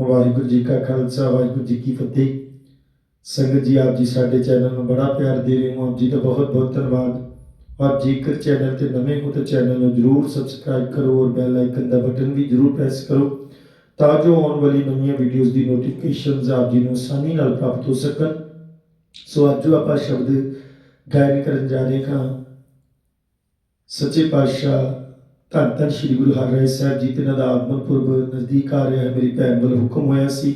ਵਾਹਿਗੁਰੂ ਜੀ ਕਾ ਖਾਲਸਾ, ਵਾਹਿਗੁਰੂ ਜੀ ਕੀ ਫਤਿਹ। ਸੰਗਤ ਜੀ, ਆਪ ਜੀ ਸਾਡੇ ਚੈਨਲ ਨੂੰ ਬੜਾ ਪਿਆਰ ਦੇ ਰਹੇ ਹੋ। ਆਪ ਜੀ ਦਾ ਬਹੁਤ ਬਹੁਤ ਧੰਨਵਾਦ। ਔਰ ਜੇਕਰ ਚੈਨਲ ਤੇ ਨਵੇਂ ਹੋ ਤਾਂ ਚੈਨਲ ਨੂੰ ਜਰੂਰ ਸਬਸਕ੍ਰਾਈਬ ਕਰੋ ਔਰ ਬੈਲ ਆਈਕਨ ਦਾ ਬਟਨ ਵੀ ਜਰੂਰ ਪ੍ਰੈਸ ਕਰੋ ਤਾਂ ਜੋ ਆਉਣ ਵਾਲੀ ਨਵੀਆਂ ਵੀਡੀਓਜ਼ ਦੀ ਨੋਟੀਫਿਕੇਸ਼ਨਸ ਆਪ ਜੀ ਨੂੰ ਆਸਾਨੀ ਨਾਲ ਪ੍ਰਾਪਤ ਹੋ ਸਕਣ। ਸੋ ਅੱਜ ਜੋ ਆਪਾਂ ਸ਼ਬਦ ਗਾਇਨ ਕਰਨ ਜਾ ਰਹੇ ਹਾਂ। ਸੱਚੇ ਪਾਤਸ਼ਾਹ ਧੰਨ ਧੰਨ ਸ੍ਰੀ ਗੁਰੂ ਹਰਿਰਾਏ ਸਾਹਿਬ ਜੀ ਤੇ ਇਹਨਾਂ ਦਾ ਆਗਮਨ ਪੁਰਬ ਨਜ਼ਦੀਕ ਆ ਰਿਹਾ ਹੈ, ਮੇਰੀ ਭੈਣ ਵੱਲ ਹੁਕਮ ਹੋਇਆ ਸੀ।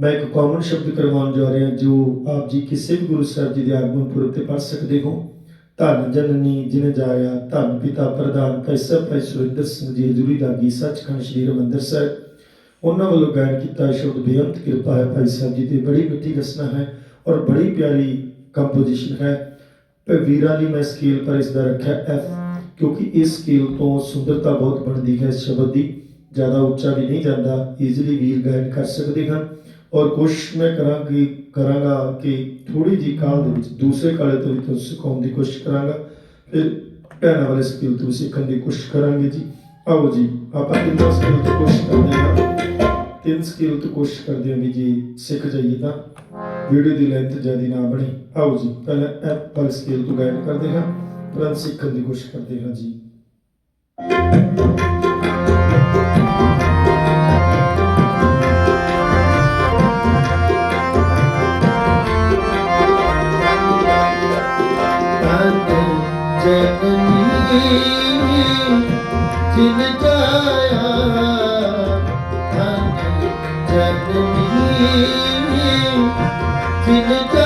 ਮੈਂ ਇੱਕ ਕਾਮਨ ਸ਼ਬਦ ਕਰਵਾਉਣ ਜਾ ਰਿਹਾ, ਜੋ ਆਪ ਜੀ ਕਿਸੇ ਵੀ ਗੁਰੂ ਸਾਹਿਬ ਜੀ ਦੇ ਆਗਮਨ ਪੁਰਬ ਤੇ ਪੜ ਸਕਦੇ ਹੋ। ਧੰਨ ਜਨਨੀ ਜਿਨੇ ਜਾਇਆ, ਧੰਨ ਪਿਤਾ ਪ੍ਰਧਾਨ ਕੈਸਾ ਭਾਈ ਸੁਰਿੰਦਰ ਸਿੰਘ ਜੀ ਹਜ਼ੂਰੀ ਦਾਗੀ ਸੱਚਖੰਡ ਸ੍ਰੀ ਹਰਿਮੰਦਰ ਸਾਹਿਬ। ਉਹਨਾਂ ਵੱਲੋਂ ਗਾਇਨ ਕੀਤਾ ਸ਼ਬਦ ਬੇਅੰਤ ਕਿਰਪਾ ਹੈ ਭਾਈ ਸਾਹਿਬ ਜੀ ਤੇ ਬੜੀ ਮਿੱਠੀ ਰਸਨਾ ਹੈ ਔਰ ਬੜੀ ਪਿਆਰੀ ਕੰਪੋਜੀਸ਼ਨ ਹੈ। ਪਰ ਵੀਰਾਂ ਲਈ ਮੈਂ ਸਕੇਲ ਪਰ ਇਸ ਦਾ ਰੱਖਿਆ ਐਫ ਕਿਉਂਕਿ ਇਸ ਸਕੇਲ ਤੋਂ ਸੁੰਦਰਤਾ ਬਹੁਤ ਬਣਦੀ ਹੈ, ਸ਼ਬਦ ਦੀ ਜ਼ਿਆਦਾ ਉੱਚਾ ਵੀ ਨਹੀਂ ਜਾਂਦਾ ਈਜ਼ੀਲੀ ਵੀਰ ਗਾਇਨ ਕਰ ਸਕਦੇ ਹਨ। ਔਰ ਕੋਸ਼ਿਸ਼ ਮੈਂ ਕਰਾਂਗੀ, ਕਰਾਂਗਾ ਕਿ ਥੋੜੀ ਜੀ ਕਾਲ ਦੇ ਵਿੱਚ ਦੂਸਰੇ ਕਾਲੇ ਤੋਂ ਵੀ ਤੁਹਾਨੂੰ ਸਿਖਾਉਣ ਦੀ ਕੋਸ਼ਿਸ਼ ਕਰਾਂਗਾ। ਫਿਰ ਭੈਣਾਂ ਵਾਲੇ ਸਕੇਲ ਤੋਂ ਸਿੱਖਣ ਦੀ ਕੋਸ਼ਿਸ਼ ਕਰਾਂਗੇ ਜੀ। ਆਓ ਜੀ, ਆਪਾਂ ਤਿੰਨ ਸਕੇਲ ਤੋਂ ਕੋਸ਼ਿਸ਼ ਕਰਦੇ ਹਾਂ। ਤਿੰਨ ਸਕੇਲ ਤੋਂ ਕੋਸ਼ਿਸ਼ ਕਰਦੇ ਹਾਂ ਵੀ ਜੀ ਸਿੱਖ ਜਾਈਏ ਤਾਂ। ਵੀਡੀਓ ਦੀ ਲੈਂਥ ਜ਼ਿਆਦਾ ਨਾ ਬਣੇ। ਆਓ ਜੀ, ਪਹਿਲਾਂ ਐਫ ਵਾਲੇ ਸਕੇਲ ਤੋਂ ਗਾਇਨ ਕਰਦੇ ਹਾਂ। ਤੁਰੰਤ ਸਿੱਖਣ ਦੀ ਕੋਸ਼ਿਸ਼ ਕਰਦੇ ਹਾਂ ਜੀ ਜਿਨ ਜਾਇਆ ਧਨ ਜਨਨੀ ਜਿਨ ਜਾਇਆ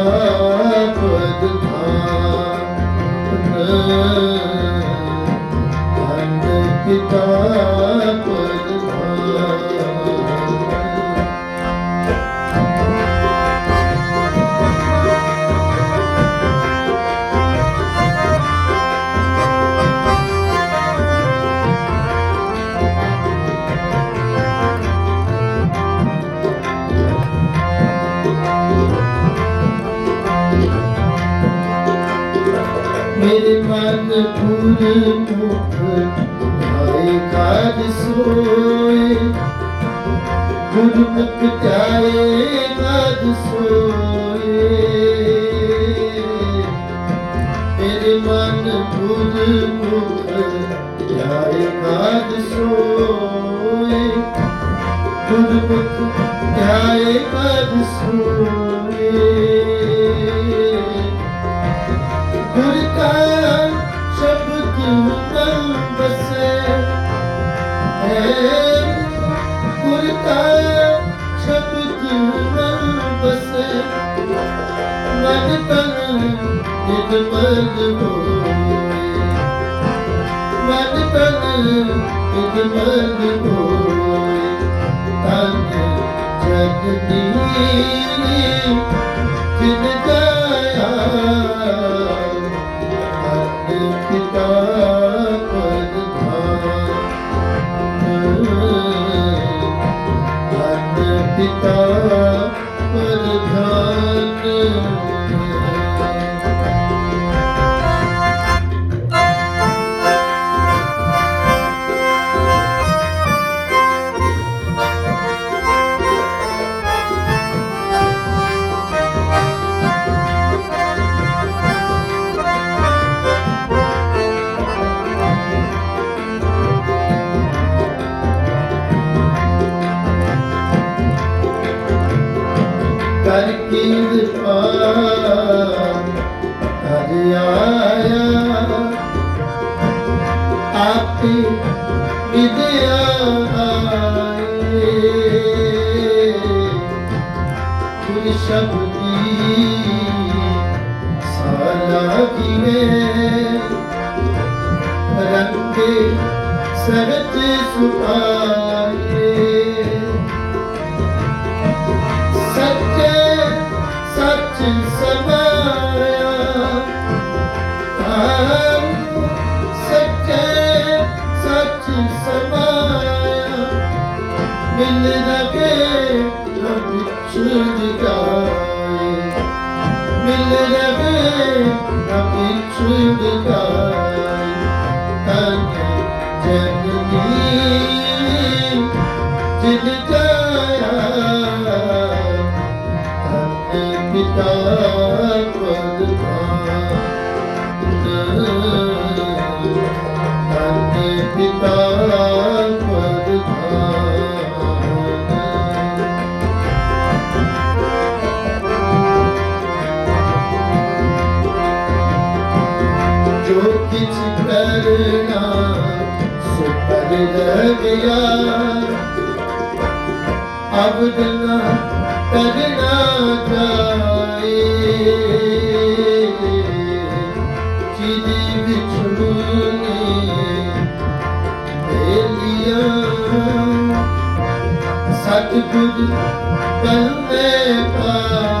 ਗੁਰਮੁਖ ਜਾਏ ਕਾਜ ਸੋਏ ਮੇਰੇ ਮਨ ਪੂਰ ਮੁਖ ਆਏ ਕਾਜ ਸੋਏ ਗੁਰਮੁਖ ਜਾਏ ਕਾਜ ਸੋਏ ਤਨ ਨਿਤ ਮਨ ਹੋਏ ਮਨ ਤਨ ਨਿਤ ਮਨ ਹੋਏ ਤਨ ਜਗਦੀ ਜਿਨ ਜਾਇਆ ਧਨ ਪਿਤਾ ਪਿਤਾ ਪਰਧਾਨ ਕਰ ਮਿਲ ਲਵੇ ਨਾ ਪਿਛੜ ਕਾ Gökyüzü perna Süperine giyar Abdına perna kayi Cidi biçmuni Eliya Satguru Pehme Paa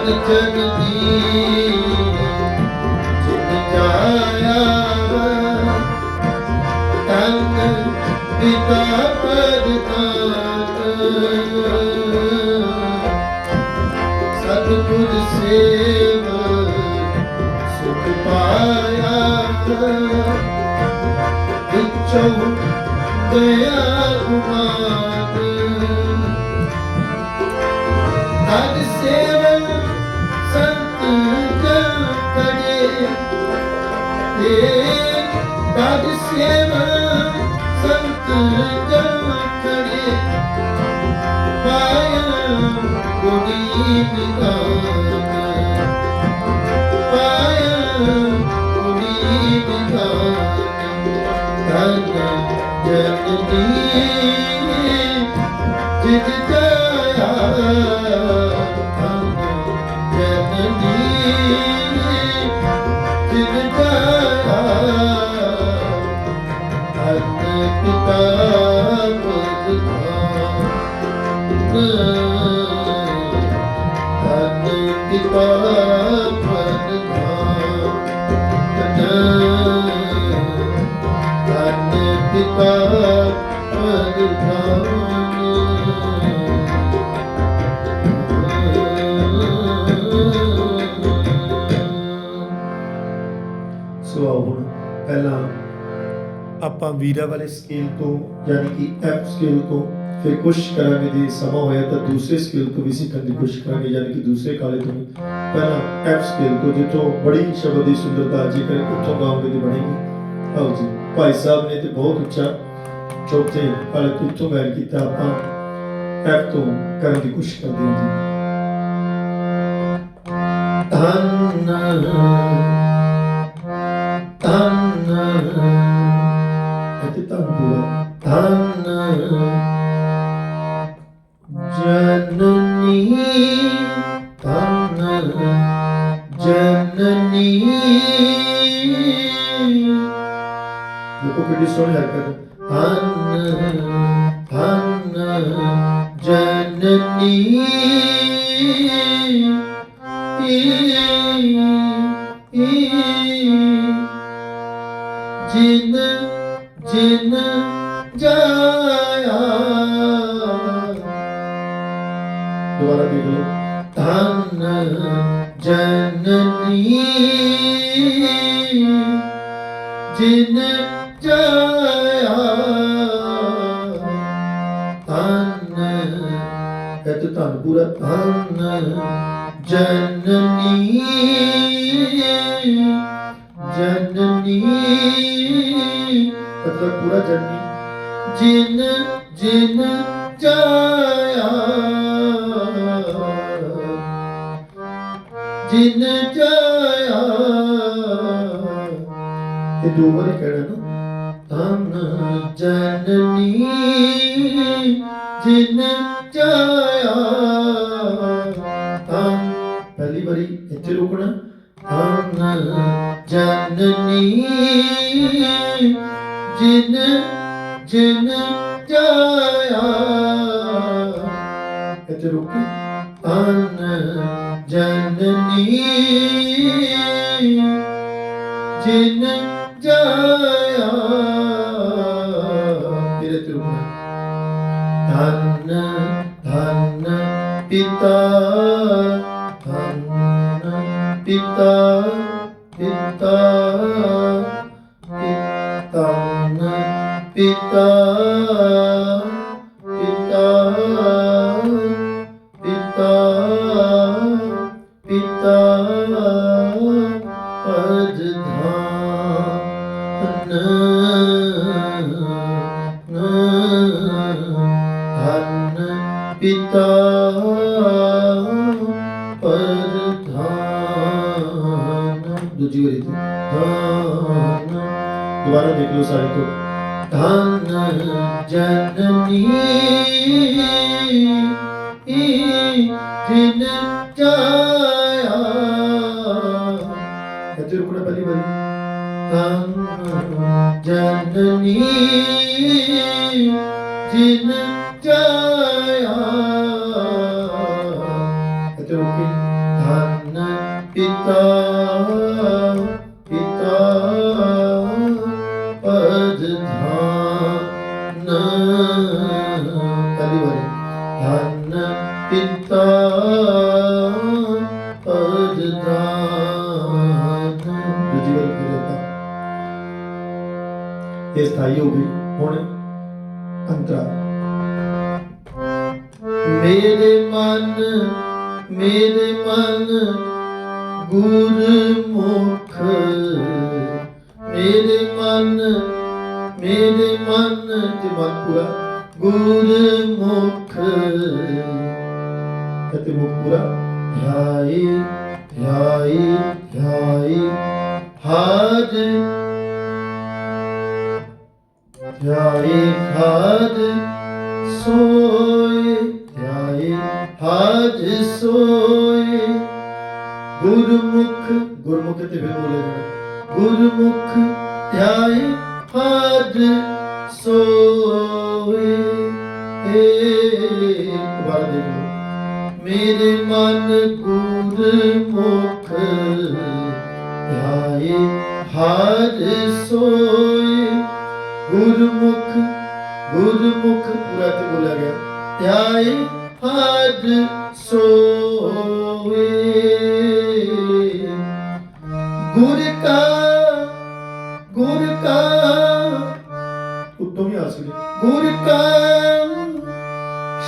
ਜਗ ਜਗਤੀ ਪਾਇਆ ਵਿਚੋ ਡਾਡ ਸੇਵਾ ਸੰਤ ਜਨ ਖੜੇ। ਪਾਇਆ ਕੋਈ ਨਿਕਾਲ ਪਾਇਆ ਕੋਈ ਨਿਕਾਲ ਧਨ ਜਗਦੀ ਜਿਤ ਆਪਾਂ ਵੀਰਾ ਵਾਲੇ ਸਕੇਲ ਤੋਂ, ਯਾਨੀ ਕਿ ਐਫ ਸਕੇਲ ਤੋਂ ਫਿਰ ਕੁਛ ਕਰਾਂਗੇ ਜੇ ਸਮਾਂ ਹੋਇਆ ਤਾਂ ਦੂਸਰੇ ਸਕੇਲ ਤੋਂ ਵੀ ਸਿੱਖਣ ਦੀ ਕੋਸ਼ਿਸ਼ ਕਰਾਂਗੇ, ਯਾਨੀ ਕਿ ਦੂਸਰੇ ਕਾਲੇ ਤੋਂ ਪਹਿਲਾਂ ਐਫ ਸਕੇਲ ਤੋਂ, ਜਿੱਥੋਂ ਬੜੀ ਸ਼ਬਦ ਦੀ ਸੁੰਦਰਤਾ, ਜੇਕਰ ਉੱਥੋਂ ਗਾਉਂਗੇ ਤੇ ਬਣੇਗੀ। ਆਓ ਜੀ, ਭਾਈ ਸਾਹਿਬ ਨੇ ਤੇ ਬਹੁਤ ਉੱਚਾ ਚੌਥੇ ਕਾਲੇ ਤੋਂ ਇੱਥੋਂ ਗਾਇਨ ਕੀਤਾ ਆਪਾਂ ਐਪ ਤੋਂ ਕਰਨ ਦੀ ਕੋਸ਼ਿਸ਼ ਕਰਦੇ ਹਾਂ ਜੀ। ਧੰਨ ਜਨਨੀ ਜਿਨ ਜਾਇਆ ਧੰਨ ਇਹ ਤਾਂ ਧੰਨ ਪੂਰਾ ਧੰਨ ਜਨਨੀ ਜਨਨੀ ਮਤਲਬ ਪੂਰਾ ਜਨਨੀ ਜਿਨ ਜਿਨ ਜਾਇਆ ਜਿਨ ਜਾਇਆ। ਇਹ ਦੋ ਵਾਰੀ ਕਹਿਣਾ ਨਾ, ਧੰਨ ਜਨਨੀ, ਜਿਨ ਚਾਇਆ ਤਾਂ ਪਹਿਲੀ ਵਾਰੀ ਇੱਥੇ ਰੁਕਣਾ, ਧੰਨ ਜਨਨੀ, ਜਿਨ ਜਿਨ ਜਾਇਆ। ਇੱਥੇ ਰੁਕੀ ਧੰਨ ਜਨਨੀ ਜਿਨ ਜਾਇਆ ਫਿਰ ਇੱਥੇ ਧੰਨ ਧੰਨ ਪਿਤਾ ਧੰਨ ਪਿਤਾ ਪਿਤਾ ਪਿਤਾ ਪਿਤਾ। ਜਿਨ ਮੇਰੇ ਮਨ ਮੇਰੇ ਮਨ ਤੇ ਮਨ ਪੂਰਾ ਗੁਰਮੁਖ। ਅਤੇ ਮੁਖ ਪੂਰਾ ਧਿਆਈ ਧਿਆਈ ਧਿਆਈ ਹਾਜ ਧਿਆਈ ਹਾਜ ਸੋਏ ਧਿਆਏ ਹਾਜ ਸੋਏ। ਗੁਰਮੁਖ ਗੁਰਮੁਖ ਤੇ ਫਿਰ ਬੋਲੇ ਜਾਣਾ। ਗੁਰਮੁਖ ਧਿਆਏ ਹਾਜ ਸੋਏ ਏ ਦੁਬਾਰਾ ਮੇਰੇ ਮਨ ਗੁਰਮੁਖ ਧਿਆਏ ਹਾਜ ਸੋਏ ਗੁਰਮੁਖ ਗੁਰਮੁਖ, ਪੂਰਾ ਤੇ ਬੋਲਿਆ ਗਿਆ। ਧਿਆਏ ਹਜ ਸੋਏ ਗੁਰ ਕਾ ਗੁਰ ਕਾ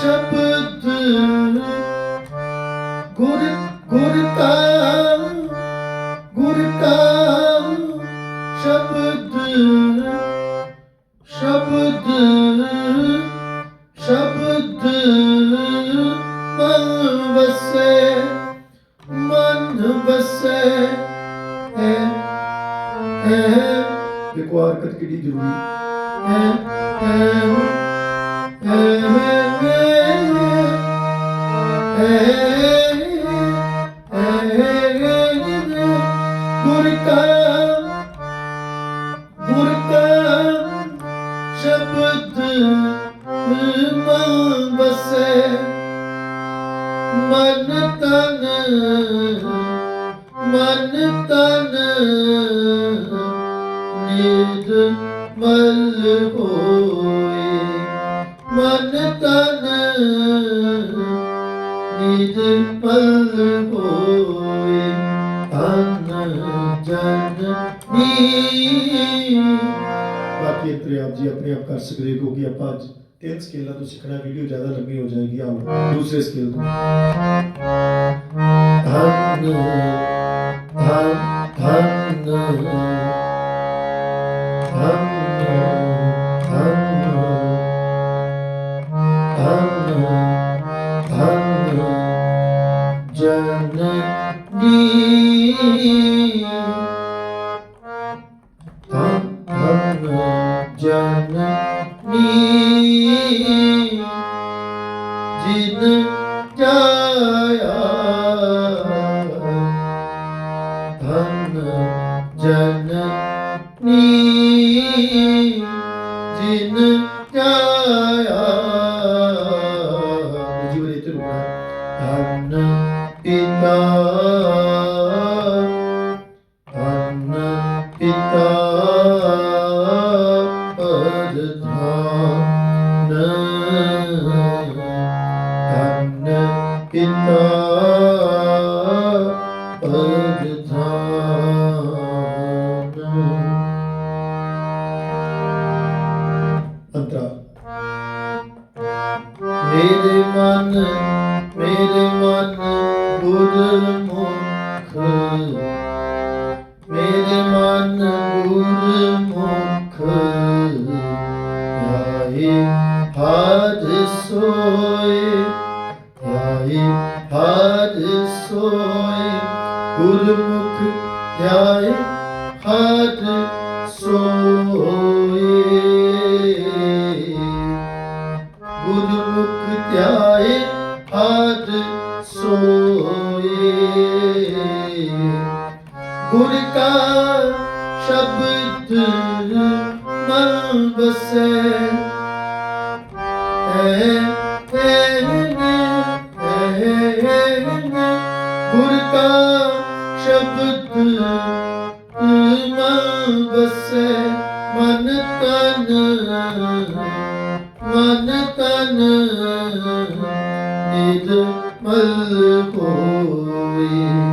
ਸ਼ਬਦ, ਗੁਰ ਗੁਰ ਕਾ ਗੁਰ ਕਾ ਸ਼ਬਦ ਸ਼ਬਦ ਸ਼ਬਦ ਮਨ ਵਸੇ ਮਨ ਵਸੇ ਹੈ ਹੈ। ਦੇਖੋ ਹਰਕਤ ਕਿੰਨੀ ਜ਼ਰੂਰੀ ਹੈ ਮਨ ਤਨ ਨਿਦ ਹੋਏ ਤਨ ਜਨ ਨੀ ਬਾਕੀ ਇਤਰੇ ਆਪ ਜੀ ਆਪਣੇ ਆਪ ਕਰ ਸਕਦੇ ਹੋ ਕਿਉਂਕਿ ਆਪਾਂ ਅੱਜ ਤਿੰਨ ਸਕੇਲਾਂ ਤੋਂ ਸਿੱਖਣਾ ਵੀਡੀਓ ਜ਼ਿਆਦਾ ਲੰਬੀ ਹੋ ਜਾਏਗੀ ਆਓ ਦੂਸਰੇ ਸਕੇਲ ਤੋਂ ਧਨ ਧਨ ਧਨ ਧਨ ਜਨਨੀ ਜਿਨ ਜਾਇਆ ਧਨ ਜਨਨੀ ਗੁਰ ਕਾ ਸ਼ਬਦ ਮਨ ਬਸੈ ਹੈ ਗੁਰ ਕਾ ਸ਼ਬਦ ਮਨ ਬਸੈ ਮਨ ਤਨ ਮਨ ਤਨ ਨਿਦ ਮਲ ਕੋਏ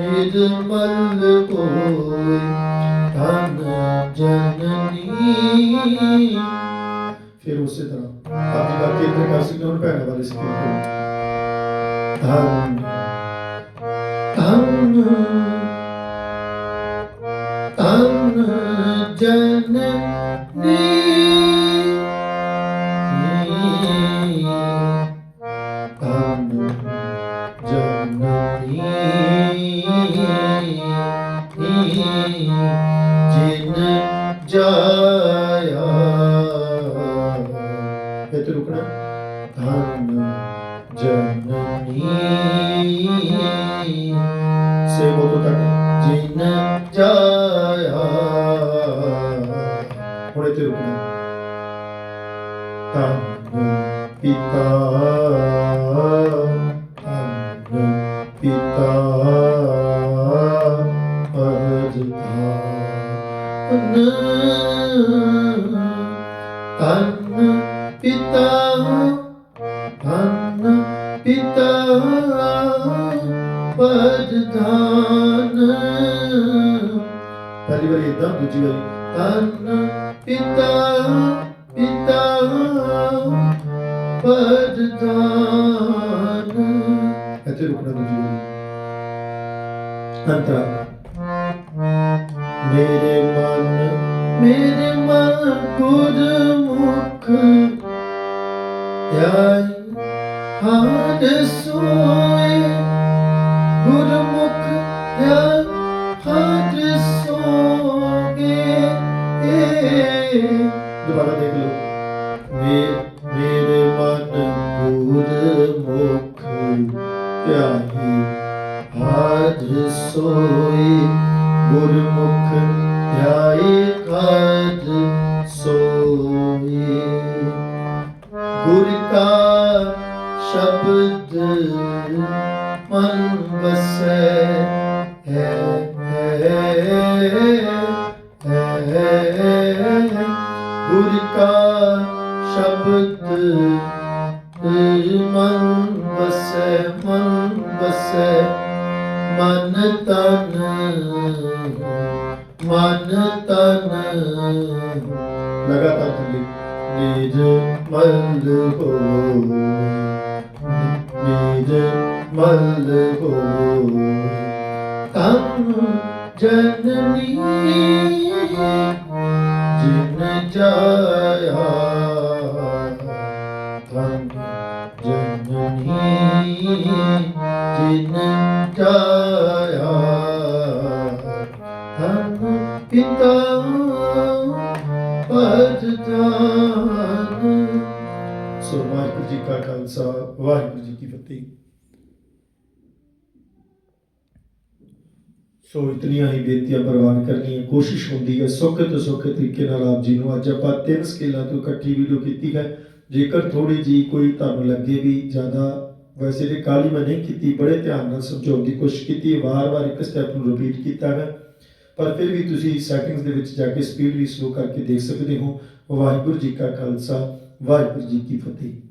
ਨਿਦ ਮਲ ਕੋਏ ਧਨ ਜਨਨੀ। ਫਿਰ ਉਸੇ ਤਰ੍ਹਾਂ ਆਪ ਕਰਕੇ ਬਾਕੀ ਕਰ ਸਕਦੇ ਹੋ ਭੈਣਾਂ ਵਾਲੇ ਸਕੇਲ ਤੋਂ। ਧਨ ਧਨ ਧਨ ਜਨਨੀ। ਪਿਤਾ ਧਨ ਪਿਤਾ ਅਰਧਾਨ ਧਨ ਪਿਤਾ ਧਨ ਪਿਤਾ ਪਰਧਾਨ ਪਹਿਲੀ ਵਾਰੀ ਇਦਾਂ ਦੂਜੀ ਵਾਰੀ ਧਨ ਪਿਤਾ ਪਰਧਾਨ ਇੱਥੇ ਰੁਕਣਾ ਦੂਜੀ ਵਾਰੀ ਅੰਤਰਾ ਮੇਰੇ ਮਨ ਮੇਰੇ ਮਨ ਗੁਰਮੁਖ ਧਿਆਈ ਹਰ ਸੋਏ ਪਿਤਾ ਪਰਦਾਨ ਸੋ ਵਾਹਿਗੁਰੂ ਜੀ ਕਾ ਖਾਲਸਾ ਵਾਹਿਗੁਰੂ ਜੀ ਕੀ ਫਤਿਹ ਸੋ ਇਤਨੀਆਂ ਹੀ ਬੇਨਤੀਆਂ ਪ੍ਰਵਾਨ ਕਰਨੀਆਂ, ਕੋਸ਼ਿਸ਼ ਹੁੰਦੀ ਹੈ ਸੌਖੇ ਤੋਂ ਸੌਖੇ ਤਰੀਕੇ ਨਾਲ ਆਪ ਜੀ ਨੂੰ ਅੱਜ ਆਪਾਂ ਤਿੰਨ ਸਕੇਲਾਂ ਤੋਂ ਇਕੱਠੀ ਵੀਡੀਓ ਕੀਤੀ ਹੈ ਜੇਕਰ ਥੋੜੀ ਜੀ ਕੋਈ ਤੁਹਾਨੂੰ ਲੱਗੇ ਵੀ ਜ਼ਿਆਦਾ ਵੈਸੇ ਤੇ ਕਾਲੀ ਮੈਂ ਨਹੀਂ ਕੀਤੀ, ਬੜੇ ਧਿਆਨ ਨਾਲ ਸਮਝਾਉਣ ਦੀ ਕੋਸ਼ਿਸ਼ ਕੀਤੀ, ਵਾਰ-ਵਾਰ ਇੱਕ ਸਟੈਪ ਨੂੰ ਰਿਪੀਟ ਕੀਤਾ ਹੈ। ਪਰ ਫਿਰ ਵੀ ਤੁਸੀਂ ਸੈਟਿੰਗਸ ਦੇ ਵਿੱਚ ਜਾ ਕੇ ਸਪੀਡ ਵੀ ਸਲੋ ਕਰਕੇ ਦੇਖ ਸਕਦੇ ਹੋ। ਵਾਹਿਗੁਰੂ ਜੀ ਕਾ ਖਾਲਸਾ, ਵਾਹਿਗੁਰੂ ਜੀ ਕੀ ਫਤਿਹ।